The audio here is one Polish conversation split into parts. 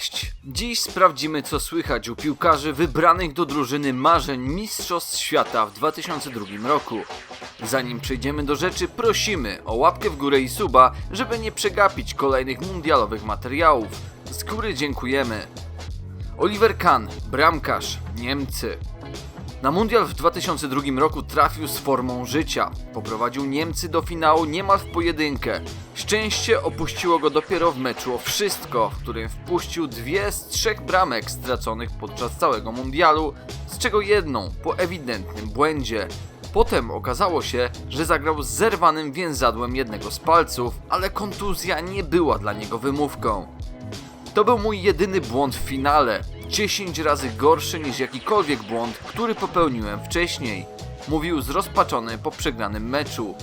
Cześć! Dziś sprawdzimy co słychać u piłkarzy wybranych do drużyny marzeń Mistrzostw Świata w 2002 roku. Zanim przejdziemy do rzeczy, prosimy o łapkę w górę i suba, żeby nie przegapić kolejnych mundialowych materiałów. Z góry dziękujemy. Oliver Kahn, bramkarz, Niemcy. Na mundial w 2002 roku trafił z formą życia. Poprowadził Niemcy do finału niemal w pojedynkę. Szczęście opuściło go dopiero w meczu o wszystko, w którym wpuścił dwie z trzech bramek straconych podczas całego mundialu, z czego jedną po ewidentnym błędzie. Potem okazało się, że zagrał z zerwanym więzadłem jednego z palców, ale kontuzja nie była dla niego wymówką. To był mój jedyny błąd w finale. 10 razy gorszy niż jakikolwiek błąd, który popełniłem wcześniej. Mówił zrozpaczony po przegranym meczu.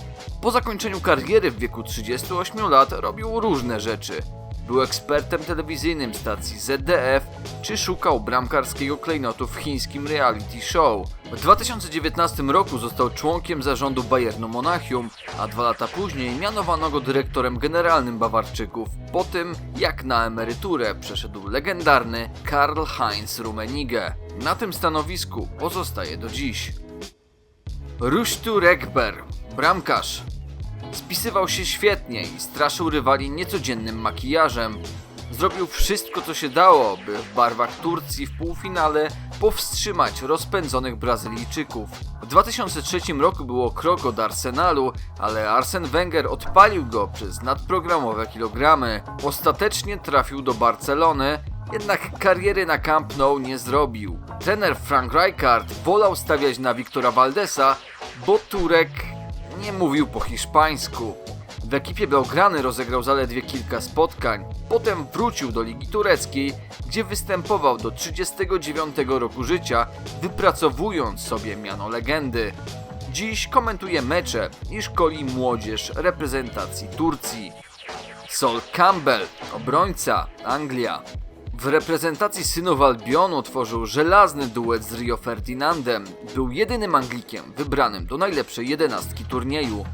Po zakończeniu kariery w wieku 38 lat robił różne rzeczy. Był ekspertem telewizyjnym stacji ZDF, czy szukał bramkarskiego klejnotu w chińskim reality show. W 2019 roku został członkiem zarządu Bayernu Monachium, a dwa lata później mianowano go dyrektorem generalnym Bawarczyków, po tym jak na emeryturę przeszedł legendarny Karl Heinz Rummenigge. Na tym stanowisku pozostaje do dziś. Rushtu Rekber, bramkarz, Spisywał się świetnie i straszył rywali niecodziennym makijażem. Zrobił wszystko co się dało, by w barwach Turcji w półfinale powstrzymać rozpędzonych Brazylijczyków. W 2003 roku było krok od Arsenalu, ale Arsen Wenger odpalił go przez nadprogramowe kilogramy. Ostatecznie trafił do Barcelony, jednak kariery na Camp Nou nie zrobił. Trener Frank Rijkaard wolał stawiać na Wiktora Valdesa, bo Turek nie mówił po hiszpańsku. W ekipie Belgrany rozegrał zaledwie kilka spotkań. Potem wrócił do Ligi Tureckiej, gdzie występował do 39 roku życia, wypracowując sobie miano legendy. Dziś komentuje mecze i szkoli młodzież reprezentacji Turcji. Sol Campbell, obrońca, Anglia. W reprezentacji synów Albionu tworzył żelazny duet z Rio Ferdinandem. Był jedynym Anglikiem wybranym do najlepszej jedenastki turnieju.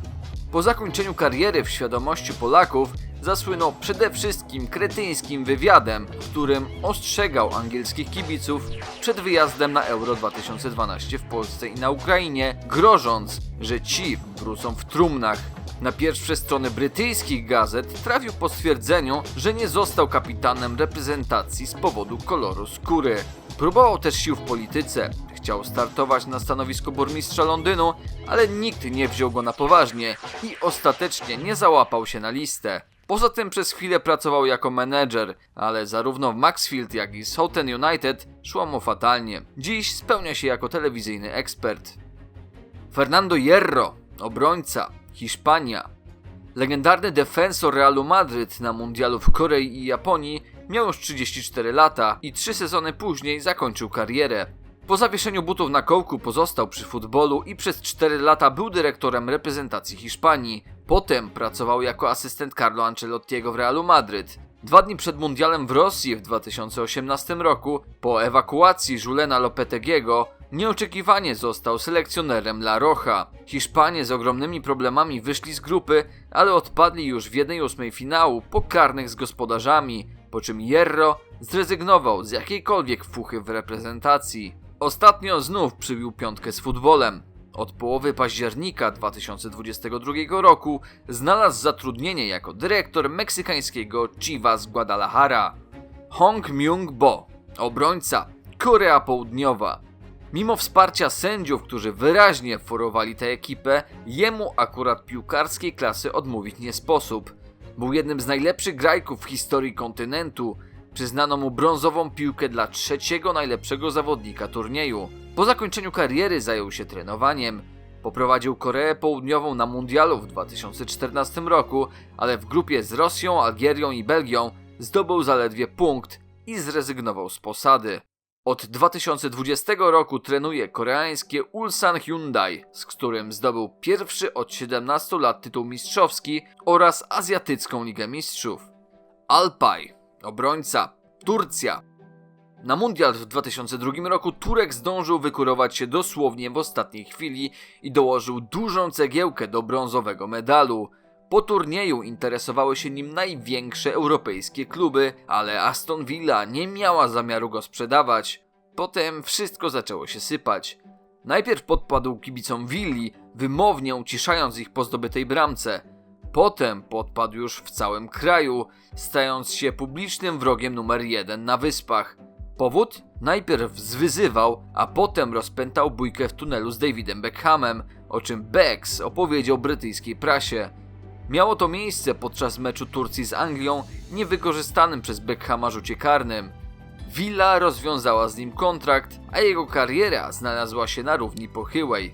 Po zakończeniu kariery w świadomości Polaków zasłynął przede wszystkim kretyńskim wywiadem, w którym ostrzegał angielskich kibiców przed wyjazdem na Euro 2012 w Polsce i na Ukrainie, grożąc, że ci wrócą w trumnach. Na pierwsze strony brytyjskich gazet trafił po stwierdzeniu, że nie został kapitanem reprezentacji z powodu koloru skóry. Próbował też sił w polityce. Chciał startować na stanowisku burmistrza Londynu, ale nikt nie wziął go na poważnie i ostatecznie nie załapał się na listę. Poza tym przez chwilę pracował jako menedżer, ale zarówno w Maxfield jak i Southend United szło mu fatalnie. Dziś spełnia się jako telewizyjny ekspert. Fernando Hierro, obrońca, Hiszpania. Legendarny defensor Realu Madryt na mundialu w Korei i Japonii miał już 34 lata i trzy sezony później zakończył karierę. Po zawieszeniu butów na kołku pozostał przy futbolu i przez 4 lata był dyrektorem reprezentacji Hiszpanii. Potem pracował jako asystent Carlo Ancelottiego w Realu Madryt. Dwa dni przed mundialem w Rosji w 2018 roku, po ewakuacji Julena Lopetegiego, nieoczekiwanie został selekcjonerem La Roja. Hiszpanie z ogromnymi problemami wyszli z grupy, ale odpadli już w 1-8 finału po karnych z gospodarzami, po czym Hierro zrezygnował z jakiejkolwiek fuchy w reprezentacji. Ostatnio znów przybił piątkę z futbolem. Od połowy października 2022 roku znalazł zatrudnienie jako dyrektor meksykańskiego Chivas Guadalajara. Hong Myung-bo, obrońca, Korea Południowa. Mimo wsparcia sędziów, którzy wyraźnie forowali tę ekipę, jemu akurat piłkarskiej klasy odmówić nie sposób. Był jednym z najlepszych grajków w historii kontynentu. Przyznano mu brązową piłkę dla trzeciego najlepszego zawodnika turnieju. Po zakończeniu kariery zajął się trenowaniem. Poprowadził Koreę Południową na mundialu w 2014 roku, ale w grupie z Rosją, Algierią i Belgią zdobył zaledwie punkt i zrezygnował z posady. Od 2020 roku trenuje koreańskie Ulsan Hyundai, z którym zdobył pierwszy od 17 lat tytuł mistrzowski oraz Azjatycką Ligę Mistrzów. Alpay, obrońca, Turcja. Na mundial w 2002 roku Turek zdążył wykurować się dosłownie w ostatniej chwili i dołożył dużą cegiełkę do brązowego medalu. Po turnieju interesowały się nim największe europejskie kluby, ale Aston Villa nie miała zamiaru go sprzedawać. Potem wszystko zaczęło się sypać. Najpierw podpadł kibicom Willi, wymownie uciszając ich po zdobytej bramce. Potem podpadł już w całym kraju, stając się publicznym wrogiem numer jeden na wyspach. Powód? Najpierw zwyzywał, a potem rozpętał bójkę w tunelu z Davidem Beckhamem, o czym Becks opowiedział brytyjskiej prasie. Miało to miejsce podczas meczu Turcji z Anglią, niewykorzystanym przez Beckhama rzucie karnym. Villa rozwiązała z nim kontrakt, a jego kariera znalazła się na równi pochyłej.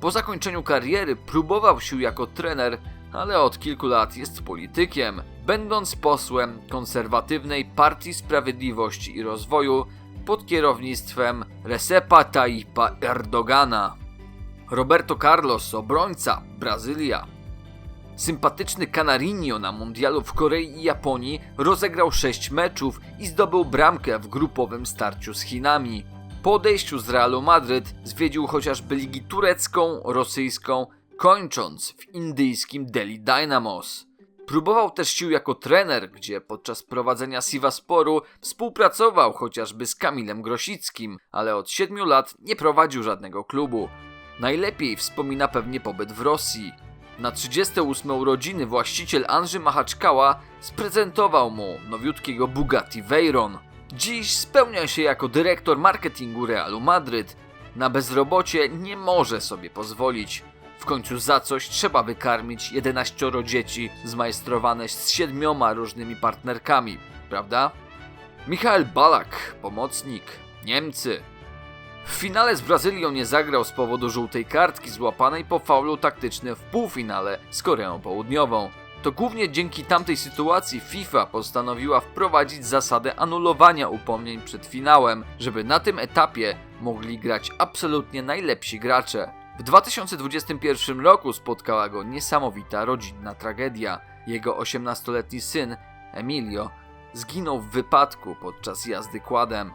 Po zakończeniu kariery próbował sił jako trener, ale od kilku lat jest politykiem, będąc posłem konserwatywnej Partii Sprawiedliwości i Rozwoju pod kierownictwem Recepa Tayyipa Erdogana. Roberto Carlos, obrońca, Brazylia. Sympatyczny Canarinho na mundialu w Korei i Japonii rozegrał 6 meczów i zdobył bramkę w grupowym starciu z Chinami. Po odejściu z Realu Madryt zwiedził chociażby ligi turecką, rosyjską, kończąc w indyjskim Delhi Dynamos. Próbował też sił jako trener, gdzie podczas prowadzenia Sivasporu współpracował chociażby z Kamilem Grosickim, ale od 7 lat nie prowadził żadnego klubu. Najlepiej wspomina pewnie pobyt w Rosji. Na 38 urodziny właściciel Andrzy Machaczkała sprezentował mu nowiutkiego Bugatti Veyron. Dziś spełnia się jako dyrektor marketingu Realu Madryt. Na bezrobocie nie może sobie pozwolić. W końcu za coś trzeba wykarmić 11 dzieci zmajstrowane z siedmioma różnymi partnerkami, prawda? Michael Balak, pomocnik, Niemcy. W finale z Brazylią nie zagrał z powodu żółtej kartki złapanej po faulu taktycznym w półfinale z Koreą Południową. To głównie dzięki tamtej sytuacji FIFA postanowiła wprowadzić zasadę anulowania upomnień przed finałem, żeby na tym etapie mogli grać absolutnie najlepsi gracze. W 2021 roku spotkała go niesamowita rodzinna tragedia. Jego 18-letni syn, Emilio, zginął w wypadku podczas jazdy kładem.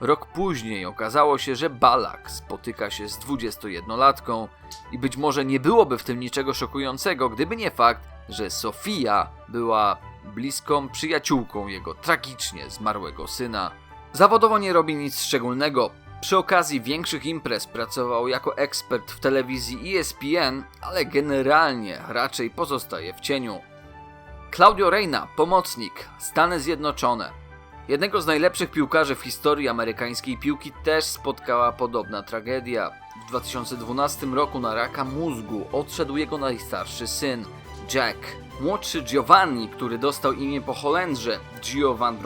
Rok później okazało się, że Balak spotyka się z 21-latką i być może nie byłoby w tym niczego szokującego, gdyby nie fakt, że Sofia była bliską przyjaciółką jego tragicznie zmarłego syna. Zawodowo nie robi nic szczególnego. Przy okazji większych imprez pracował jako ekspert w telewizji ESPN, ale generalnie raczej pozostaje w cieniu. Claudio Reina, pomocnik, Stany Zjednoczone. Jednego z najlepszych piłkarzy w historii amerykańskiej piłki też spotkała podobna tragedia. W 2012 roku na raka mózgu odszedł jego najstarszy syn, Jack. Młodszy Giovanni, który dostał imię po Holendrze, Gio van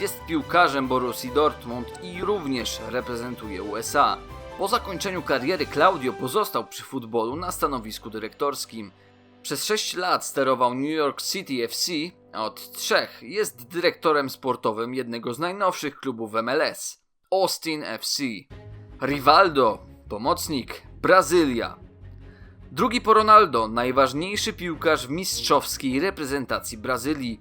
jest piłkarzem Borussii Dortmund i również reprezentuje USA. Po zakończeniu kariery Claudio pozostał przy futbolu na stanowisku dyrektorskim. Przez 6 lat sterował New York City FC, od 3 jest dyrektorem sportowym jednego z najnowszych klubów MLS Austin FC. Rivaldo, pomocnik, Brazylia. Drugi po Ronaldo, najważniejszy piłkarz w mistrzowskiej reprezentacji Brazylii.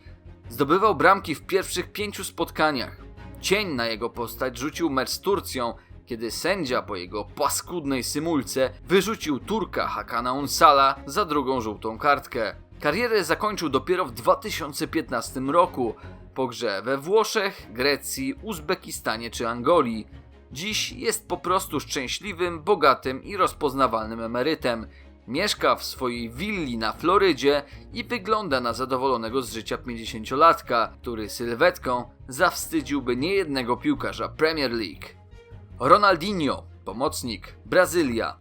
Zdobywał bramki w pierwszych pięciu spotkaniach. Cień na jego postać rzucił mecz z Turcją, kiedy sędzia po jego paskudnej symulce wyrzucił Turka Hakana Unsala za drugą żółtą kartkę. Karierę zakończył dopiero w 2015 roku, po grze we Włoszech, Grecji, Uzbekistanie czy Angolii. Dziś jest po prostu szczęśliwym, bogatym i rozpoznawalnym emerytem. Mieszka w swojej willi na Florydzie i wygląda na zadowolonego z życia 50-latka, który sylwetką zawstydziłby niejednego piłkarza Premier League. Ronaldinho, pomocnik, Brazylia.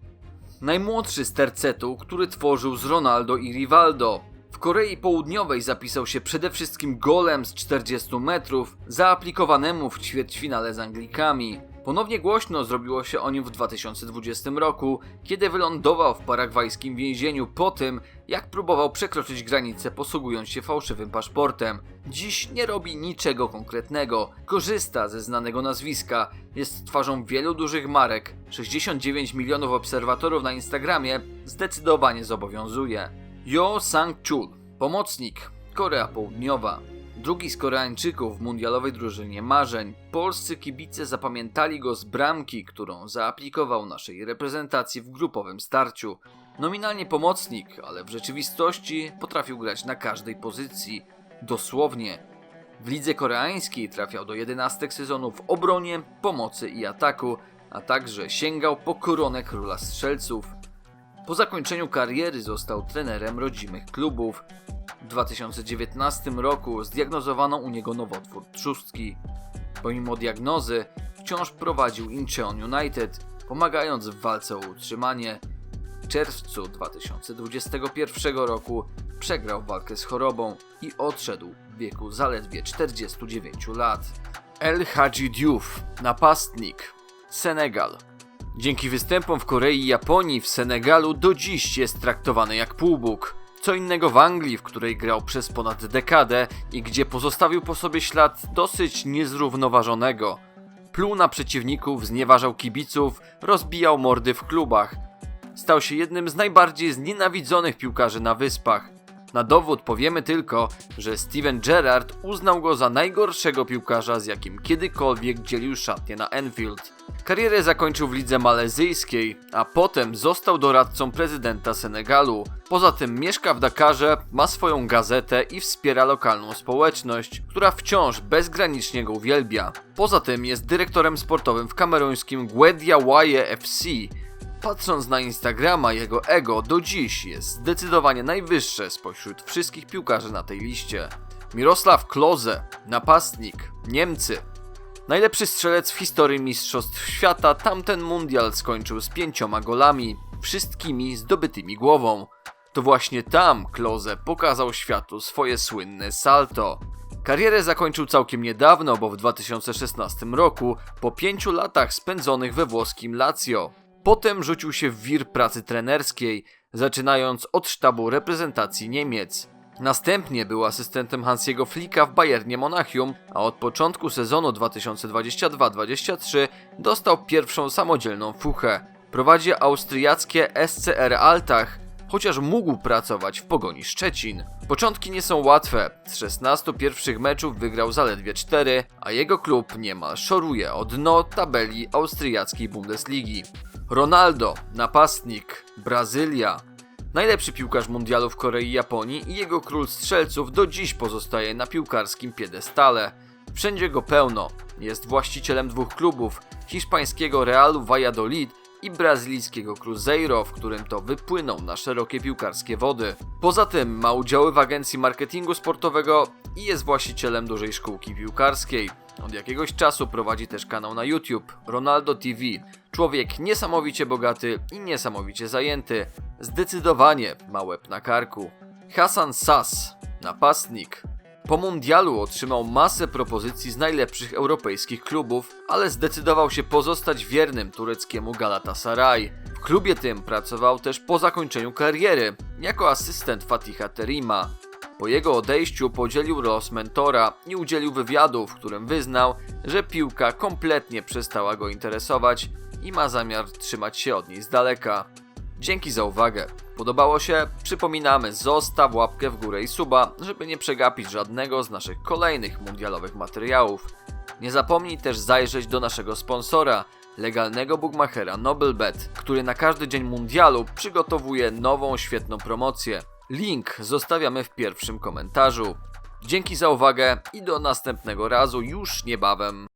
Najmłodszy z tercetu, który tworzył z Ronaldo i Rivaldo. W Korei Południowej zapisał się przede wszystkim golem z 40 metrów, zaaplikowanemu w ćwierćfinale z Anglikami. Ponownie głośno zrobiło się o nim w 2020 roku, kiedy wylądował w paragwajskim więzieniu po tym, jak próbował przekroczyć granicę posługując się fałszywym paszportem. Dziś nie robi niczego konkretnego, korzysta ze znanego nazwiska, jest twarzą wielu dużych marek, 69 milionów obserwatorów na Instagramie zdecydowanie zobowiązuje. Yo Sang-chul, pomocnik, Korea Południowa. Drugi z Koreańczyków w mundialowej drużynie marzeń. Polscy kibice zapamiętali go z bramki, którą zaaplikował naszej reprezentacji w grupowym starciu. Nominalnie pomocnik, ale w rzeczywistości potrafił grać na każdej pozycji. Dosłownie. W lidze koreańskiej trafiał do 11 sezonu w obronie, pomocy i ataku, a także sięgał po koronę króla strzelców. Po zakończeniu kariery został trenerem rodzimych klubów. W 2019 roku zdiagnozowano u niego nowotwór trzustki. Pomimo diagnozy wciąż prowadził Incheon United, pomagając w walce o utrzymanie. W czerwcu 2021 roku przegrał walkę z chorobą i odszedł w wieku zaledwie 49 lat. El Hadji Diouf, napastnik, Senegal. Dzięki występom w Korei i Japonii w Senegalu do dziś jest traktowany jak półbóg. Co innego w Anglii, w której grał przez ponad dekadę i gdzie pozostawił po sobie ślad dosyć niezrównoważonego. Pluł na przeciwników, znieważał kibiców, rozbijał mordy w klubach. Stał się jednym z najbardziej znienawidzonych piłkarzy na wyspach. Na dowód powiemy tylko, że Steven Gerrard uznał go za najgorszego piłkarza, z jakim kiedykolwiek dzielił szatnię na Enfield. Karierę zakończył w lidze malezyjskiej, a potem został doradcą prezydenta Senegalu. Poza tym mieszka w Dakarze, ma swoją gazetę i wspiera lokalną społeczność, która wciąż bezgranicznie go uwielbia. Poza tym jest dyrektorem sportowym w kameruńskim Guediawaye FC, Patrząc na Instagrama, jego ego do dziś jest zdecydowanie najwyższe spośród wszystkich piłkarzy na tej liście. Mirosław Klose, napastnik, Niemcy. Najlepszy strzelec w historii Mistrzostw Świata, tamten mundial skończył z pięcioma golami, wszystkimi zdobytymi głową. To właśnie tam Klose pokazał światu swoje słynne salto. Karierę zakończył całkiem niedawno, bo w 2016 roku, po pięciu latach spędzonych we włoskim Lazio. Potem rzucił się w wir pracy trenerskiej, zaczynając od sztabu reprezentacji Niemiec. Następnie był asystentem Hansiego Flicka w Bayernie Monachium, a od początku sezonu 2022-23 dostał pierwszą samodzielną fuchę. Prowadzi austriackie SCR Altach, chociaż mógł pracować w Pogoni Szczecin. Początki nie są łatwe. Z 16 pierwszych meczów wygrał zaledwie 4, a jego klub niemal szoruje o dno tabeli austriackiej Bundesligi. Ronaldo, napastnik, Brazylia. Najlepszy piłkarz mundialu w Korei i Japonii i jego król strzelców do dziś pozostaje na piłkarskim piedestale. Wszędzie go pełno. Jest właścicielem dwóch klubów, hiszpańskiego Realu Valladolid i brazylijskiego Cruzeiro, w którym to wypłynął na szerokie piłkarskie wody. Poza tym ma udziały w agencji marketingu sportowego i jest właścicielem dużej szkółki piłkarskiej. Od jakiegoś czasu prowadzi też kanał na YouTube Ronaldo TV. Człowiek niesamowicie bogaty i niesamowicie zajęty. Zdecydowanie ma łeb na karku. Hasan Sas, napastnik. Po mundialu otrzymał masę propozycji z najlepszych europejskich klubów, ale zdecydował się pozostać wiernym tureckiemu Galatasaray. W klubie tym pracował też po zakończeniu kariery, jako asystent Fatiha Terima. Po jego odejściu podzielił los mentora i udzielił wywiadu, w którym wyznał, że piłka kompletnie przestała go interesować i ma zamiar trzymać się od niej z daleka. Dzięki za uwagę. Podobało się? Przypominamy, zostaw łapkę w górę i suba, żeby nie przegapić żadnego z naszych kolejnych mundialowych materiałów. Nie zapomnij też zajrzeć do naszego sponsora, legalnego bookmachera Noblebet, który na każdy dzień mundialu przygotowuje nową świetną promocję. Link zostawiamy w pierwszym komentarzu. Dzięki za uwagę i do następnego razu już niebawem.